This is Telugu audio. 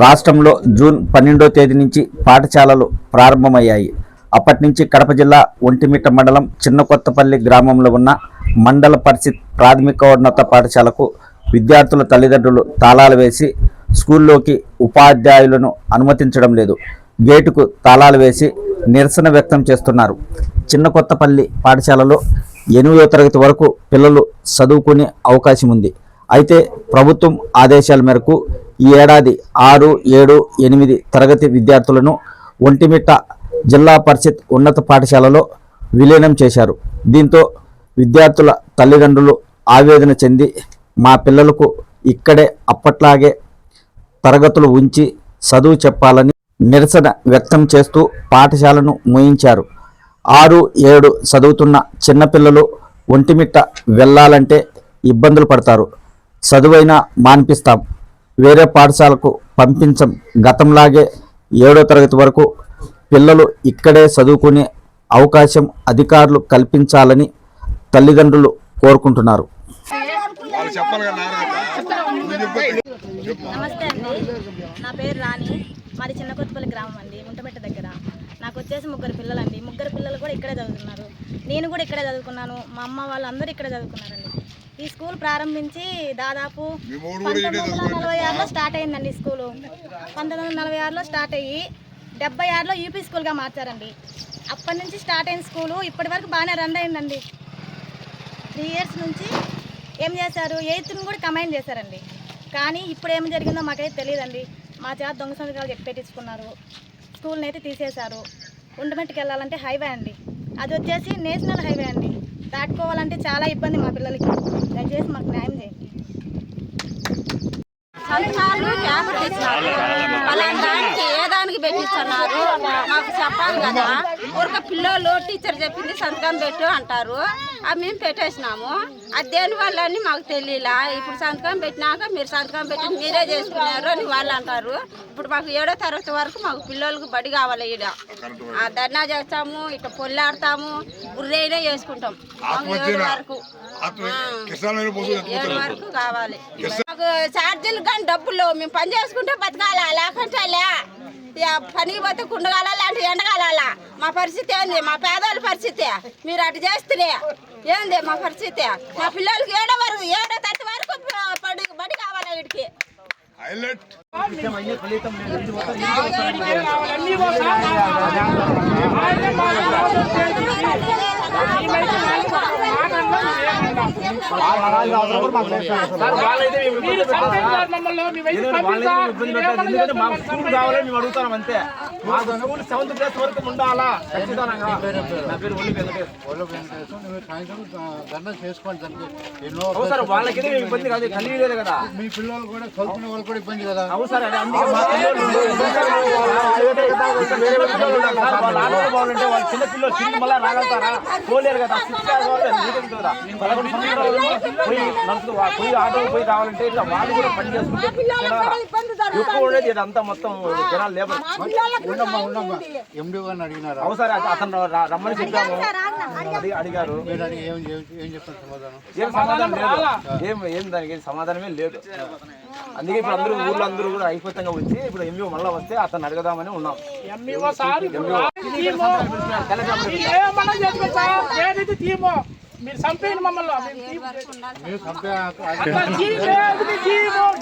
రాష్ట్రంలో జూన్ పన్నెండో తేదీ నుంచి పాఠశాలలు ప్రారంభమయ్యాయి. అప్పటి నుంచి కడప జిల్లా ఒంటిమిట్ట మండలం చిన్న కొత్తపల్లి గ్రామంలో ఉన్న మండల పరిషత్ ప్రాథమికోన్నత పాఠశాలకు విద్యార్థుల తల్లిదండ్రులు తాళాలు వేసి స్కూల్లోకి ఉపాధ్యాయులను అనుమతించడం లేదు. గేటుకు తాళాలు వేసి నిరసన వ్యక్తం చేస్తున్నారు. చిన్న కొత్తపల్లి పాఠశాలలో ఎనిమిదో తరగతి వరకు పిల్లలు చదువుకునే అవకాశం ఉంది. అయితే ప్రభుత్వం ఆదేశాల మేరకు ఈ ఏడాది ఆరు ఏడు ఎనిమిది తరగతి విద్యార్థులను ఒంటిమిట్ట జిల్లా పరిషత్ ఉన్నత పాఠశాలలో విలీనం చేశారు. దీంతో విద్యార్థుల తల్లిదండ్రులు ఆవేదన చెంది మా పిల్లలకు ఇక్కడే అప్పట్లాగే తరగతులు ఉంచి చదువు చెప్పాలని నిరసన వ్యక్తం చేస్తూ పాఠశాలను ముయించారు. ఆరు ఏడు చదువుతున్న చిన్నపిల్లలు ఒంటిమిట్ట వెళ్ళాలంటే ఇబ్బందులు పడతారు. చదువైనా మాన్పిస్తాం. వేరే పాఠశాలకు పంపించం గతంలాగే ఏడో తరగతి వరకు పిల్లలు ఇక్కడే చదువుకునే అవకాశం అధికారులు కల్పించాలని తల్లిదండ్రులు కోరుకుంటున్నారు. నమస్తే అండి. నా పేరు రాణి. మాది చిన్న కొత్తపల్లి గ్రామం అండి ముంటమెట్ట దగ్గర. నాకు వచ్చేసి ముగ్గురు పిల్లలండి. ముగ్గురు పిల్లలు కూడా ఇక్కడే చదువుతున్నారు. నేను కూడా ఇక్కడే చదువుకున్నాను. మా అమ్మ వాళ్ళందరూ ఇక్కడే చదువుకున్నారండి. ఈ స్కూల్ ప్రారంభించి దాదాపు పంతొమ్మిది వందల నలభై ఆరులో స్టార్ట్ అయిందండి ఈ స్కూలు. పంతొమ్మిది వందల నలభై ఆరులో స్టార్ట్ అయ్యి డెబ్బై ఆరులో యూపీ స్కూల్గా మార్చారండి. అప్పటి నుంచి స్టార్ట్ అయిన స్కూలు ఇప్పటి వరకు బాగానే రన్ అయిందండి. త్రీ ఇయర్స్ నుంచి ఏం చేశారు? ఎయిత్ని కూడా కంబైన్ చేశారండి. కానీ ఇప్పుడు ఏం జరిగిందో మాకైతే తెలియదండి. మా చేత దొంగ సంతకాలు చెప్పి పెట్టించుకున్నారు. స్కూల్ని అయితే తీసేశారు. ఉండమెట్టుకు వెళ్ళాలంటే హైవే అండి. అది వచ్చేసి నేషనల్ హైవే అండి. దాటుకోవాలంటే చాలా ఇబ్బంది మా పిల్లలకి. దయచేసి మాకు న్యాయం చేయండి. సంతకాలు దానికి ఏ దానికి పెట్టిస్తున్నారు మాకు చెప్పాలి కదా. ఊరిక పిల్లలు టీచర్ చెప్పింది సంతకం పెట్టు అంటారు. అవి మేము పెట్టేసినాము. అది దేని వల్ల అని మాకు తెలియలా. ఇప్పుడు సంతకం పెట్టినాక మీరు సంతకం పెట్టి మీరే చేసుకున్నారు అని వాళ్ళు అంటారు. ఇప్పుడు మాకు ఏడో తరగతి వరకు మాకు పిల్లలకు బడి కావాలి ఈడ. ఆ ధర్నా చేస్తాము ఇట్లా పొల్లాడతాము బుర్రైనా చేసుకుంటాం. మాకు ఏడు వరకు. ఏడు వరకు కావాలి. మాకు ఛార్జీలు కానీ డబ్బులు మేము పని చేసుకుంటే బతకాలా లేకుంటే లే. పనికి పోతే కుండగాల లాంటి ఎండగాల మా పరిస్థితి ఏంది? మా పేదవాళ్ళ పరిస్థితి. మీరు అటు చేస్తే ఏంది మా పరిస్థితి? మా పిల్లలకి ఏడో వరకు ఏడో తట్టి వరకు బడి బడి కావాలి వీడికి హైలైట్ మీరు చంపేశారు మమ్మల్ని, మేము వెళ్ళి పంపిస్తాం. ఎందుకంటే మాకు స్కూల్ కావాలని మేము అడుగుతాం అంతే మాకు స్కూల్ సెవెంత్ క్లాస్ వరకు ఉండాలా ఖచ్చితంగా నా పేరు ఒల్లి వెంకటేష్ వాళ్ళు వెంకటేశ్వర నువ్వు సాయంత్రం దండం చేసుకోండి దానికి ఎన్నో అవును సార్ వాళ్ళకి ఇబ్బంది కాదు కలిగలేదు కదా మీ పిల్లలు కూడా చదువుకునే వాళ్ళు కూడా ఇబ్బంది కదా అవును సార్ అదే అందుకే మా పిల్లలు వేరే పిల్లలు ఉన్నారు సార్, వాళ్ళ ఆరోగ్యం బాగుంటే వాళ్ళ చిన్న పిల్లలు తిరిగి మళ్ళీ రాగలుగుతారా పోలేరు కదా సిక్స్ క్లాస్ వాళ్ళు మీటింగ్ కదా పదకొండు సంవత్సరాలు పోయి నడుస్తూ పోయి ఆటో పోయి రావాలంటే ఇట్లా వాళ్ళు కూడా పని చేసుకుంటే? ఎక్కువ ఉండేది ఇదంతా మొత్తం జనాలు లేబర్. ఉండమ్మా ఉండమ్మా. ఎండి గారిని అడిగినారా? అతను రమ్మని చెప్పాము. అడిగి అడిగారు. మీరు అడిగి ఏం సమాధానం? ఏం సమాధానం లేదు. ఏం ఏం దానికి సమాధానమే లేదు. అందుకే ఇప్పుడు అందరూ ఊర్లో అందరూ కూడా అయిపోతంగా వచ్చి ఇప్పుడు ఎంఈఓ మళ్ళీ వస్తే అతను అడగదామని ఉన్నాం. సార్? మీరు చంపేయండి మమ్మల్ని.